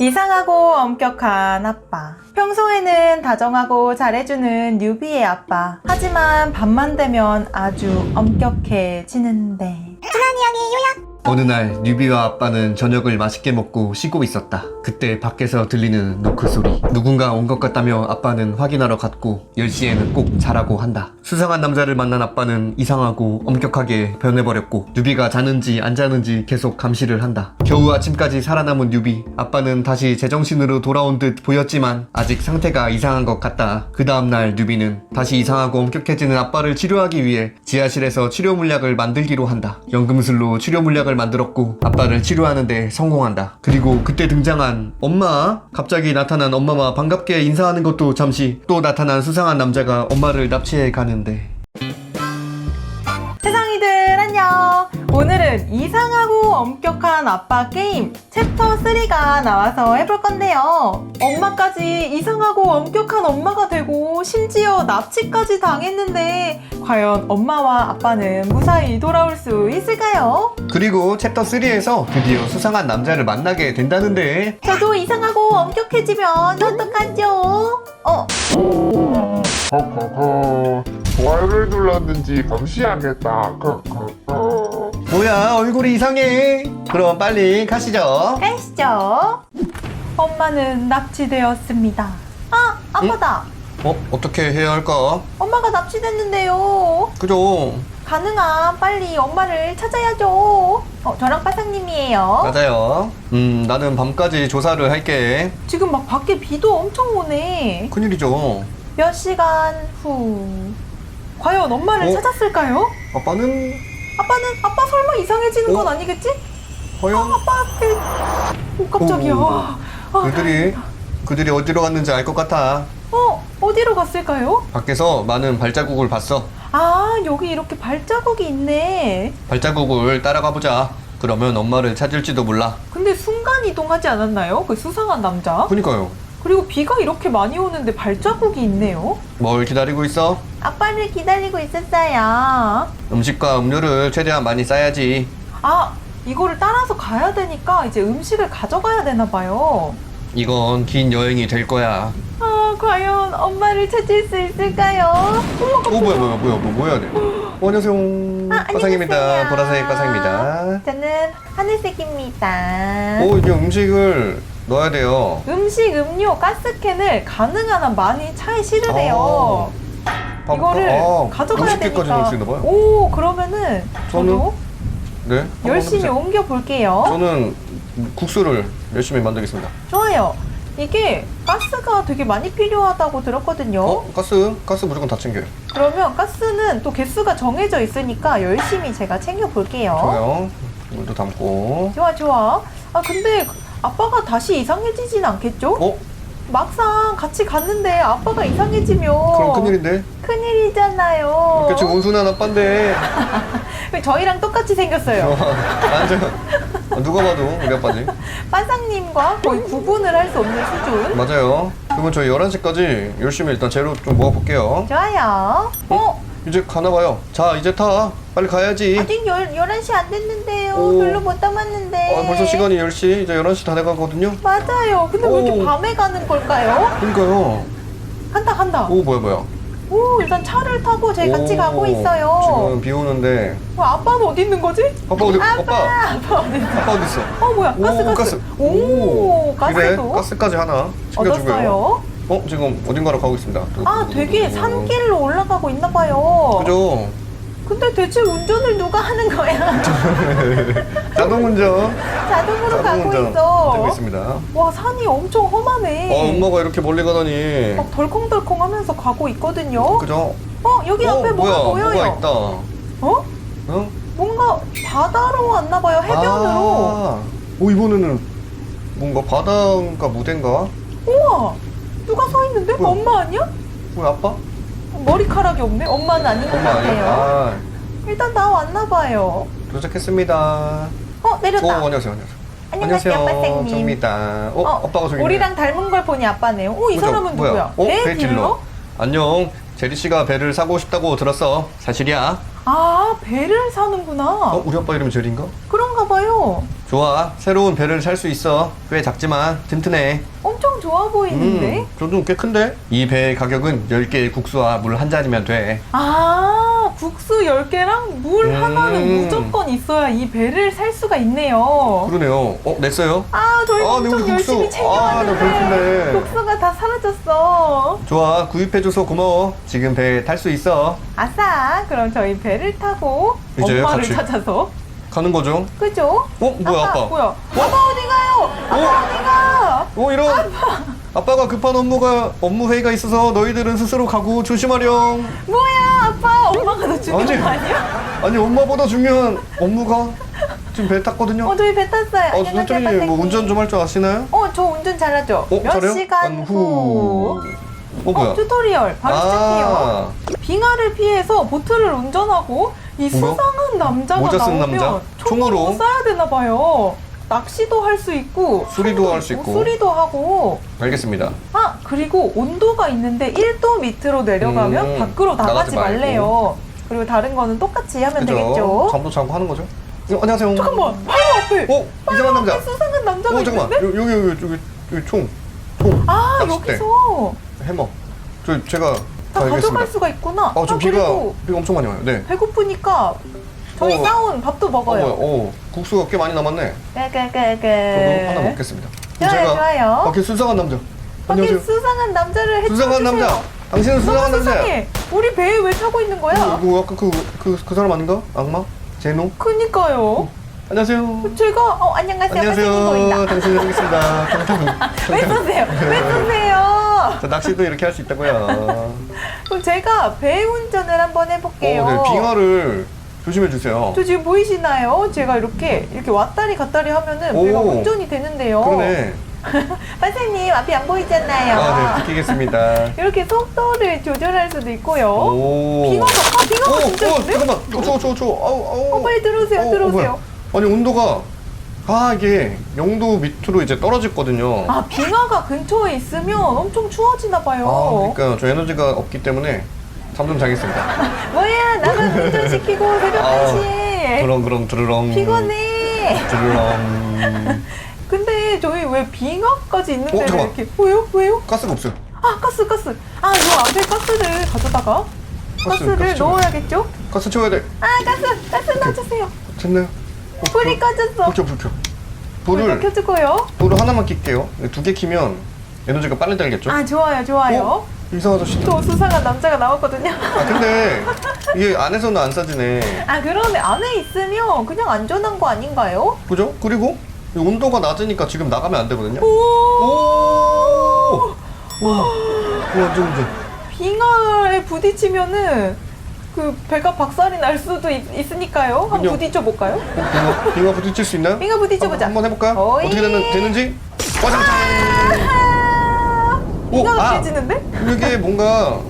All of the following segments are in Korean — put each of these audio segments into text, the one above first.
이상하고 엄격한 아빠. 평소에는 다정하고 잘해주는 뉴비의 아빠. 하지만 밤만 되면 아주 엄격해지는데. 어느 날 뉴비와 아빠는 저녁을 맛있게 먹고 쉬고 있었다. 그때 밖에서 들리는 노크 소리. 누군가 온 것 같다며 아빠는 확인하러 갔고 10시에는 꼭 자라고 한다. 수상한 남자를 만난 아빠는 이상하고 엄격하게 변해버렸고 뉴비가 자는지 안 자는지 계속 감시를 한다. 겨우 아침까지 살아남은 뉴비. 아빠는 다시 제정신으로 돌아온 듯 보였지만 아직 상태가 이상한 것 같다. 그 다음날 뉴비는 다시 이상하고 엄격해지는 아빠를 치료하기 위해 지하실에서 치료 물약을 만들기로 한다. 연금술로 치료 물약을 만들었고 아빠를 치료하는데 성공한다. 그리고 그때 등장한 엄마. 갑자기 나타난 엄마와 반갑게 인사하는 것도 잠시 또 나타난 수상한 남자가 엄마를 납치해 가는데 안녕. 오늘은 이상하고 엄격한 아빠 게임 챕터 3가 나와서 해볼 건데요. 엄마까지 이상하고 엄격한 엄마가 되고 심지어 납치까지 당했는데 과연 엄마와 아빠는 무사히 돌아올 수 있을까요? 그리고 챕터 3에서 드디어 수상한 남자를 만나게 된다는데 저도 이상하고 엄격해지면 어떡하죠? 어, 허허허 좋아요를 눌렀는지 감시하겠다 크크크 뭐야 얼굴이 이상해 그럼 빨리 가시죠 가시죠. 엄마는 납치되었습니다. 아, 아빠다. 어? 어떻게 해야 할까? 엄마가 납치됐는데요. 그죠 가능한 빨리 엄마를 찾아야죠. 어, 저랑 빠상님이에요. 맞아요 음 나는 밤까지 조사를 할게 지금 막 밖에 비도 엄청 오네. 큰일이죠 몇 시간 후. 과연 엄마를 어? 찾았을까요? 아빠는 아빠는 아빠 설마 이상해지는 건 어? 아니겠지? 과연 아빠 앞에 오 깜짝이야. 오. 아, 그들이 그들이 어디로 갔는지 알 것 같아 어 어디로 갔을까요? 밖에서 많은 발자국을 봤어 아 여기 이렇게 발자국이 있네. 발자국을 따라가 보자 그러면 엄마를 찾을지도 몰라 근데 순간 이동하지 않았나요? 그 수상한 남자. 그니까요 그리고 비가 이렇게 많이 오는데 발자국이 있네요. 뭘 기다리고 있어? 아빠를 기다리고 있었어요. 음식과 음료를 최대한 많이 싸야지 아, 이거를 따라서 가야 되니까 이제 음식을 가져가야 되나 봐요. 이건 긴 여행이 될 거야 아, 과연 엄마를 찾을 수 있을까요? 어머, 오 뭐야 뭐야 뭐야 뭐 뭐야 돼 어, 안녕하세요 아, 안녕하세요. 보라색 과상입니다 저는 하늘색입니다. 오 이게 음식을 넣어야 돼요 음식, 음료, 가스캔을 가능한 한 많이 차에 실으래요. 밥- 이거를 아, 가져가야 50개까지 되니까. 넣을 수 있나 봐요 오, 그러면은 저도 네 한번 열심히 해보세요. 옮겨 볼게요. 저는 국수를 열심히 만들겠습니다 좋아요. 이게 가스가 되게 많이 필요하다고 들었거든요. 어? 가스? 가스 무조건 다 챙겨요 그러면 가스는 또 개수가 정해져 있으니까 열심히 제가 챙겨 볼게요. 좋아요 물도 담고 좋아, 좋아. 아, 근데 아빠가 다시 이상해지진 않겠죠? 어? 막상 같이 갔는데 아빠가 이상해지면 그럼 큰일인데? 큰일이잖아요. 이렇게 지금 온순한 아빠인데 저희랑 똑같이 생겼어요. 완전 아, 누가 봐도 우리 아빠지 빠상님과 거의 구분을 할 수 없는 수준. 맞아요 그러면 저희 11시까지 열심히 일단 재료 좀 모아볼게요 좋아요. 어? 이제 가나봐요 자 이제 타 빨리 가야지 아직 열, 11시 안 됐는데요. 오. 별로 못 담았는데. 아, 벌써 시간이 10시 이제 11시 다 돼가거든요 맞아요. 근데 왜 이렇게 오. 밤에 가는 걸까요? 그러니까요 간다, 간다. 오 뭐야 뭐야 오, 일단 차를 타고 저희 같이 오, 가고 있어요. 지금 비 오는데 어, 아빠는 어디 있는 거지? 아빠 어디 아빠! 아빠 아빠 어디 있어? 아빠 어디 있어 어, 뭐야? 가스, 오, 가스. 오, 가스도 그래 가스까지 하나 챙겨주고요 얻었어요. 어 지금 어딘가로 가고 있습니다 아, 되게 산길로 올라가고 있나 봐요. 그죠 근데 대체 운전을 누가 하는 거야? 자동 운전 자동으로 자동 가고 운전 있어. 되고 있습니다 와, 산이 엄청 험하네. 어 엄마가 이렇게 멀리 가다니 막 덜컹덜컹 하면서 가고 있거든요. 그죠 어, 여기 앞에 어, 뭐가 뭐야 보여요. 뭐가 있다 어? 어? 뭔가 바다로 왔나 봐요. 해변으로. 아, 오 이번에는 뭔가 바다인가 무대인가 우와! 누가 서 있는데? 뭐야? 엄마 아니야? 뭐야 아빠? 머리카락이 없네? 엄마는 아닌 것 엄마 아니야? 같아요. 아 일단 나 왔나 봐요. 도착했습니다 어, 오 내렸다. 안녕하세요 안녕하세요 안녕하세요, 아빠생님. 접니다 어, 아빠가 저기 있네. 우리랑 닮은 걸 보니 아빠네요. 오, 이 그죠? 사람은 뭐야? 누구야? 어? 딜러. 딜러? 안녕 제리 씨가 배를 사고 싶다고 들었어 사실이야 아, 배를 사는구나. 어 우리 아빠 이름이 제리인가? 그런가 봐요. 좋아 새로운 배를 살 수 있어 꽤 작지만 튼튼해 엄청 좋아 보이는데? 음, 저도 꽤 큰데? 이 배의 가격은 10개의 국수와 물 한 잔이면 돼 아, 국수 10개랑 물 음. 하나는 무조건 있어야 이 배를 살 수가 있네요. 그러네요 어 냈어요? 아, 저희 아, 네, 엄청 우리 열심히 국수. 아, 나 챙겨왔는데 배고픈데. 국수가 다 사라졌어. 좋아 구입해줘서 고마워 지금 배 탈 수 있어 아싸, 그럼 저희 배를 타고 이제 엄마를 같이. 찾아서 가는 거죠? 그죠? 어? 뭐야 아빠? 뭐야? 아빠 어디 가요? 아빠 어디 가? 어 이런 아빠. 가 급한 업무가 업무 회의가 있어서 너희들은 스스로 가고 조심하렴 뭐야, 아빠 엄마가 너 죽인 아니. 거 아니야? 아니 엄마보다 중요한 업무가 지금 배 탔거든요 어, 저희 배 탔어요. 어, 안녕하세요, 선생님 뭐 선생님. 운전 좀 할 줄 아시나요? 어, 저 운전 잘하죠. 어, 몇 잘해요? 시간 후. 어 뭐야? 어, 튜토리얼 바로 시작해요. 아, 빙하를 피해서 보트를 운전하고 이 뭐야? 수상한 남자가 모자 쓴 나오면 남자? 총으로 총으로? 쏴야 되나 봐요. 낚시도 할 수 있고 수리도 할수 있고. 수리도 하고 알겠습니다. 아 그리고 온도가 있는데 1도 밑으로 내려가면 음, 밖으로 나가지, 나가지 말고. 말래요. 그리고 다른 거는 똑같이 하면 되겠죠. 잠도 자고 하는 거죠? 어, 안녕하세요. 잠깐만 바로 앞에 어 이상한 남자. 앞에 수상한 남자가 어 잠깐만 있는데? 여- 여기 여기 여기 여기 총. 총. 아 낚싯대. 여기서 해머. 저 제가 다 가져갈. 수가 있구나. 어, 지금 아, 비가 그리고 비가 엄청 많이 와요. 네. 배고프니까 저희 어. 싸운 밥도 어, 먹어요. 뭐야? 어, 국수가 꽤 많이 남았네. 까까까까. 저도 하나 먹겠습니다. 그럼 좋아요, 좋아요. 밖에 수상한 남자. 안녕하세요. 수상한 남자를 해주세요. 수상한 남자. 당신은 너무 남자야. 수상해. 우리 배에 왜 타고 있는 거야? 어, 이거 아까 그, 그, 그 사람 아닌가? 악마? 제노? 그니까요. 안녕하세요. 제가 어 안녕하세요. 안녕하세요. 당신 해보겠습니다. 탕탕. 왜 쏘세요? 왜 쏘세요? 저 낚시도 이렇게 할 수 있다고요. 그럼 제가 배 운전을 한번 해볼게요. 어, 네, 빙하를 조심해 주세요. 저 지금 보이시나요? 제가 이렇게 이렇게 왔다리 갔다리 하면은 오. 배가 운전이 되는데요. 그러네. 선생님 앞이 안 보이잖아요. 아, 네, 지키겠습니다. 이렇게 속도를 조절할 수도 있고요. 오. 빙하가 아 빙하가 오, 진짜 오, 있네. 잠깐만. 어, 저, 저, 저. 아우, 아우. 어, 빨리 들어오세요, 어, 어, 들어오세요. 뭐야. 아니, 온도가, 아, 이게 영도 밑으로 이제 떨어졌거든요. 아 빙하가 근처에 있으면 엄청 추워지나 봐요. 아, 그러니까 저 에너지가 없기 때문에 잠좀 자겠습니다. 뭐야 나만 운전시키고 새벽 아, 1시에 그럼, 그럼, 드르렁. 피곤해. 드르렁. 근데 저희 왜 빙하까지 있는데 어, 왜 잠깐만. 이렇게 왜요? 왜요? 가스가 없어요. 아 가스 가스. 아 요 앞에 가스를 가져다가 가스, 가스를 가스. 넣어야겠죠? 가스 채워야 돼. 아 가스 가스 놔주세요. 됐나요? 어, 불이 불- 꺼졌어. 불 켜, 불 켜. 불을 불을, 켜주고요. 불을 하나만 킬게요. 두 개 키면 에너지가 빨리 달겠죠? 아 좋아요 좋아요. 어? 이상 아저씨. 또 수상한 남자가 나왔거든요. 아, 근데 이게 안에서는 안 싸지네. 아 그러면 안에 있으면 그냥 안전한 거 아닌가요? 그죠? 그리고 이 온도가 낮으니까 지금 나가면 안 되거든요. 오. 오! 와, 완전 운전. 빙하에 부딪히면은 그 배가 박살이 날 수도 있, 으니까요 한번 그냥- 부딪혀 볼까요? 어, 빙하, 빙하 부딪힐 수 있나요? 빙하 부딪혀 보자. 한번 해볼까요? 어이. 어떻게 되는, 되는지? 와장창! 빙하가 아. 깨지는데? 이게 뭔가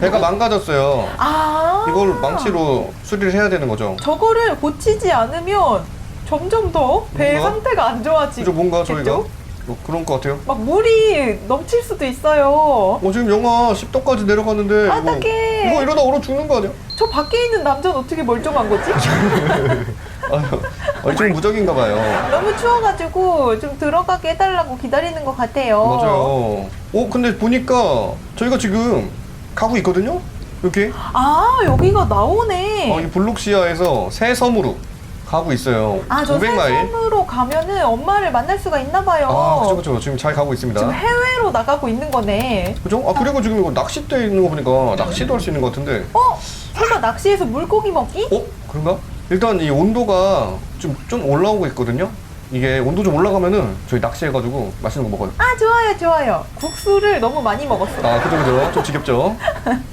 배가 망가졌어요. 아. 이걸 망치로 수리를 해야 되는 거죠. 저거를 고치지 않으면 점점 더 배 뭔가? 상태가 안 좋아지겠죠? 그죠? 뭔가 저희가 뭐 그런 것 같아요. 막 물이 넘칠 수도 있어요. 어, 지금 영하 10도까지 내려갔는데 이거, 어떡해. 이거 이러다 얼어 죽는 거 아니야? 저 밖에 있는 남자는 어떻게 멀쩡한 거지? 아유, 아, 좀 무적인가 봐요. 너무 추워가지고 좀 들어가게 해달라고 기다리는 것 같아요. 맞아요. 어, 근데 보니까 저희가 지금 가고 있거든요? 이렇게. 아 여기가 나오네. 어, 이 블록시아에서 새 섬으로 가고 있어요. 아, 저 500마일. 새섬으로 가면은 엄마를 만날 수가 있나 봐요. 아, 그죠, 그죠. 지금 잘 가고 있습니다. 지금 해외로 나가고 있는 거네. 그죠? 아, 그리고 지금 이거 낚싯대 있는 거 보니까 낚시도 할 수 있는 것 같은데. 어? 설마 낚시해서 물고기 먹기? 어? 그런가? 일단 이 온도가 좀, 좀 올라오고 있거든요? 이게 온도 좀 올라가면은 저희 낚시해가지고 맛있는 거 먹어요. 아, 좋아요, 좋아요. 국수를 너무 많이 먹었어. 아, 그죠, 그죠. 좀 지겹죠?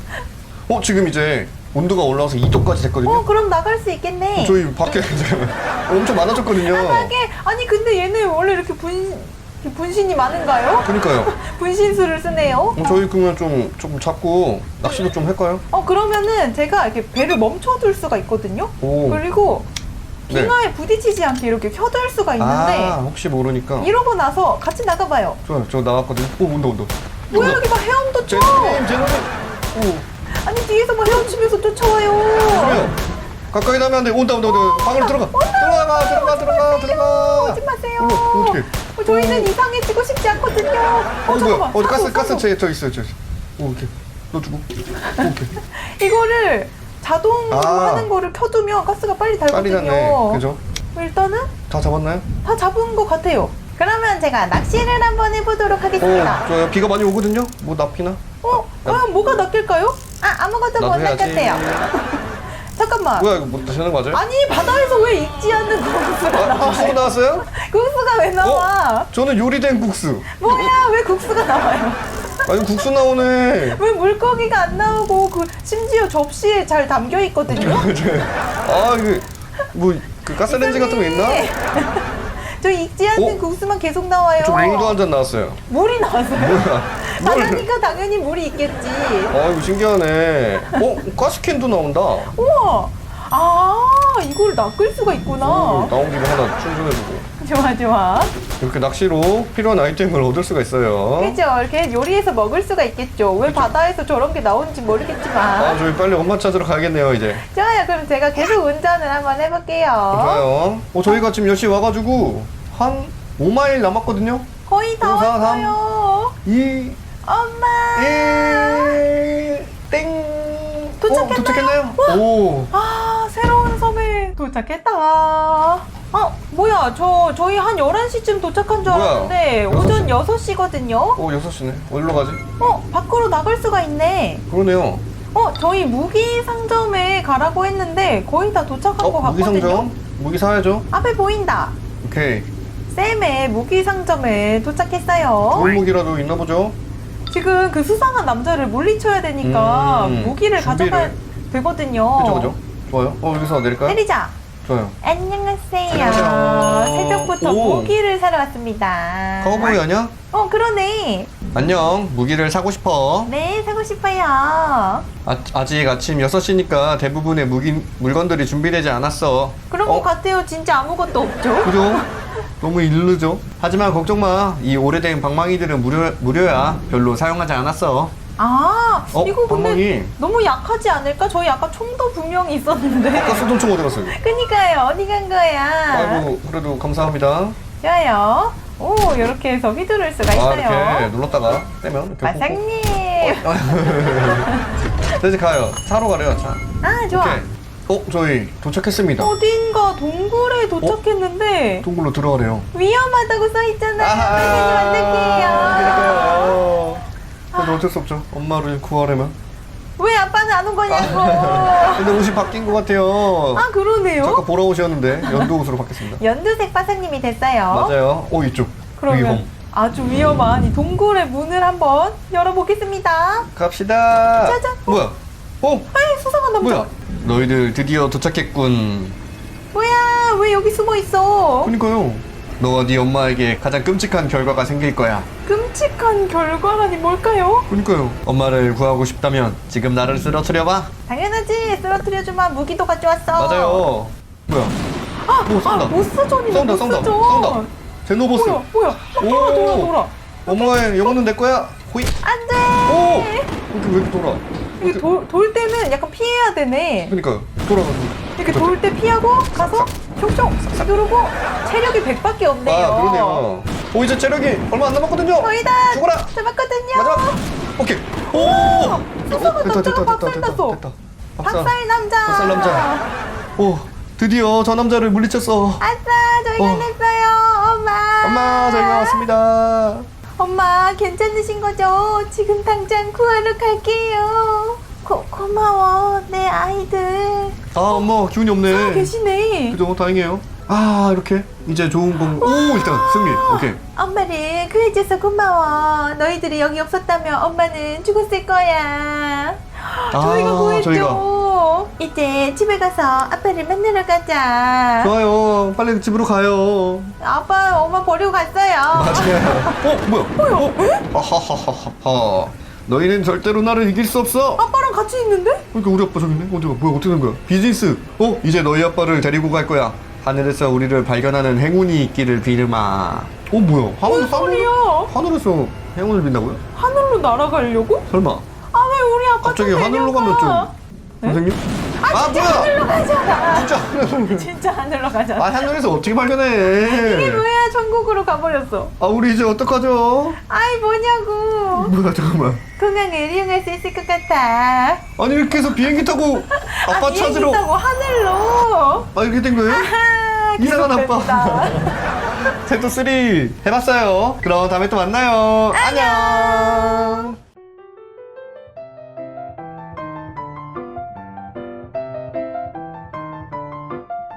어, 지금 이제 온도가 올라와서 2도까지 됐거든요? 어, 그럼 나갈 수 있겠네. 저희 밖에 지금 엄청 많아졌거든요. 하게 아니 근데 얘네 원래 이렇게 분 분신이 많은가요? 그러니까요. 분신술을 쓰네요. 어, 저희 그러면 좀 조금 잡고 낚시도 좀 할까요? 어 그러면은 제가 이렇게 배를 멈춰둘 수가 있거든요. 오. 그리고 네. 빙하에 부딪히지 않게 이렇게 켜둘 수가 있는데 아, 혹시 모르니까. 이러고 나서 같이 나가봐요. 좋아요. 저 나왔거든요. 오, 온다, 온다. 뭐야 여기 막 헤엄도 쳐. 제노님, 제노님. 오, 아니 뒤에서 막 헤엄치면서 쫓아와요. 그러면 가까이 나면 안 돼. 온다, 온다, 온다. 방으로 들어가. 들어가, 들어가, 들어가, 들어가. 오지 마세요. 어떡해. 어, 저희는 이상해지고 싶지 않거든요. 어, 어, 뭐야? 잠깐만. 어, 가스, 가스. 제, 저 있어요, 저. 오, 오케이. 넣어주고. 오케이. 이거를 자동으로 아. 하는 거를 켜두면 가스가 빨리 빨리 달거든요. 그죠? 일단은 다 잡았나요? 다 잡은 것 같아요. 그러면 제가 낚시를 한번 해보도록 오, 하겠습니다. 좋아요. 비가 많이 오거든요. 뭐 납기나? 어, 과연 뭐가 낚일까요? 아, 아무것도 못 나도 해야지. 낚였대요. 잠깐만. 뭐야, 이거 뭐 하는 거 맞아요? 아니, 바다에서 왜 익지 않는 국수가 아, 국수 나와요? 나왔어요? 국수가 왜 나와? 저는 요리된 국수. 뭐야, 왜 국수가 나와요? 아, 이거 국수 나오네. 왜 물고기가 안 나오고 그 심지어 접시에 잘 담겨 있거든요? 아, 이거 뭐그 가스레인지 같은 거 있나? 저 익지 않는 어? 국수만 계속 나와요. 저 물도 한 잔 나왔어요. 물이 나왔어요. 뭐야? 뭘? 바다니까 당연히 물이 있겠지. 아, 이거 신기하네. 어, 가스캔도 나온다. 우와. 아, 이걸 낚을 수가 있구나. 어, 나온 김에 하나 충전해보고. 좋아, 좋아. 이렇게 낚시로 필요한 아이템을 얻을 수가 있어요. 그죠? 이렇게 요리해서 먹을 수가 있겠죠. 왜 바다에서 저런 게 나오는지 아, 모르겠지만. 저희 빨리 엄마 찾으러 가야겠네요, 이제. 좋아요. 그럼 제가 계속 운전을 한번 해볼게요. 좋아요. 어, 저희가 지금 10시 와가지고 한 5마일 남았거든요. 거의 다 사. 왔어요. 2, 엄마. 1, 땡. 도착했나요? 어, 도착했나요? 오. 아, 새로운 섬에 도착했다. 어, 뭐야. 저, 저희 한 11시쯤 도착한 줄 뭐야? 알았는데, 오전 시? 6시거든요? 어, 6시네. 어디로 가지? 어, 밖으로 나갈 수가 있네. 그러네요. 어, 저희 무기 상점에 가라고 했는데, 거의 다 도착한 것 어, 무기 같거든요. 상점? 무기 사야죠. 앞에 보인다. 오케이. 쌤의 무기 상점에 도착했어요. 좋은 무기라도 있나 보죠? 지금 그 수상한 남자를 물리쳐야 되니까 음, 무기를 준비를. 가져가야 되거든요. 그죠, 그죠? 좋아요. 어, 여기서 내릴까요? 내리자. 좋아요. 안녕하세요. 안녕하세요. 새벽부터 오. 무기를 사러 왔습니다. 카우보이 아니야? 어, 그러네. 안녕. 무기를 사고 싶어. 네, 사고 싶어요. 아, 아직 아침 6시니까 대부분의 무기, 물건들이 준비되지 않았어. 그런 어? 것 같아요. 진짜 아무것도 없죠? 그죠? 너무 이르죠? 하지만 걱정 마. 이 오래된 방망이들은 무료, 무료야. 별로 사용하지 않았어. 아, 어? 이거 근데 방망이. 너무 약하지 않을까? 저희 아까 총도 분명히 있었는데. 아까 수동총 어디 갔어요? 그니까요. 어디 간 거야? 아이고, 그래도 감사합니다. 좋아요. 오, 이렇게 해서 휘두를 수가 아, 있어요. 이렇게 눌렀다가 떼면 이렇게 마상님. 꽂고. 이제 가요. 사러 가래요, 차. 아, 좋아. 오케이. 어, 저희 도착했습니다. 어딘가 동굴에 도착했는데 동굴로 들어가래요. 위험하다고 써 있잖아요. 아하. 선생님 어떡해요? 그러니까요. 그래도 어쩔 수 없죠. 엄마를 구하려면. 왜 아빠는 안 온 거냐고. 근데 옷이 바뀐 것 같아요. 아 그러네요. 잠깐 보러 오셨는데 연두 옷으로 바뀌었습니다. 연두색 빠사님이 됐어요. 맞아요. 오 이쪽. 그러면 위험. 아주 위험한 이 동굴의 문을 한번 열어보겠습니다. 갑시다. 짜잔. 뭐야? 어? 에이 수상한 남자. 뭐야? 너희들 드디어 도착했군. 뭐야? 왜 여기 숨어 있어? 그러니까요. 너와 네 엄마에게 가장 끔찍한 결과가 생길 거야. 끔찍한 결과라니 뭘까요? 그러니까요. 엄마를 구하고 싶다면 지금 나를 쓰러뜨려봐. 당연하지. 쓰러뜨려주마 무기도 가져왔어. 맞아요. 뭐야? 아, 오, 싸운다. 아 싸운다, 싸운다, 보스전. 싸운다. 제노보스. 뭐야 뭐야? 막 돌아 돌아 돌아. 엄마의 영혼은 내 거야. 호이. 안 돼. 오. 이렇게 왜 이렇게 돌아? 이게 돌, 돌 때는 약간 피해야 되네. 그러니까 돌아가지고. 이렇게 돌 때 피하고 가서 쇽쇽 누르고 체력이 100밖에 없네요. 아 그러네요. 오 이제 체력이 얼마 안 남았거든요. 거의 다 죽어라. 잡았거든요. 마지막. 오케이. 오. 수상한 됐다, 됐다, 박살 됐다, 났어. 됐다. 박살. 박살 남자. 박살 남자. 오 드디어 저 남자를 물리쳤어. 아싸 저희가 어. 냈어요. 엄마. 엄마 저희가 왔습니다. 엄마 괜찮으신 거죠? 지금 당장 구하러 갈게요. 고, 고마워 내 아이들. 아 엄마 기운이 없네. 살아 계시네. 그죠 다행이에요. 아 이렇게 이제 좋은 공. 오 일단 승리. 오케이. 엄마를 구해줘서 고마워. 너희들이 여기 없었다면 엄마는 죽었을 거야. 저희가 아, 구했죠. 저희가. 이제 집에 가서 아빠를 만나러 가자. 좋아요. 빨리 집으로 가요. 아빠 엄마 버리고 갔어요. 맞아요. 어 뭐야? 뭐야? 하하하하하. 너희는 절대로 나를 이길 수 없어. 아빠랑 같이 있는데? 그러니까 우리 아빠 저기 있네. 어디 가? 뭐야 어떻게 된 거야? 비즈니스. 어 이제 너희 아빠를 데리고 갈 거야. 하늘에서 우리를 발견하는 행운이 있기를 비르마. 어 뭐야? 하늘 뭔 소리야? 하늘에서 행운을 빈다고요? 하늘로 날아가려고? 설마? 아 아빠 갑자기 좀 하늘로? 가면 좀 네? 선생님? 아, 뭐야? 하늘로 가잖아. 진짜 하늘로. 진짜 하늘로 가잖아. 아, 하늘에서 어떻게 이게 발견해? 뭐야? 천국으로 가버렸어. 아, 우리 이제 어떡하죠? 아이 뭐냐고. 뭐야, 잠깐만. 공항을 이용할 수 있을 것 같아. 아니, 이렇게 해서 비행기 타고 아빠 비행기 찾으러. 타고 하늘로. 아, 이렇게 된 거예요? 아, 이상한 아빠. 챕터 3 해봤어요. 그럼 다음에 또 만나요. 안녕.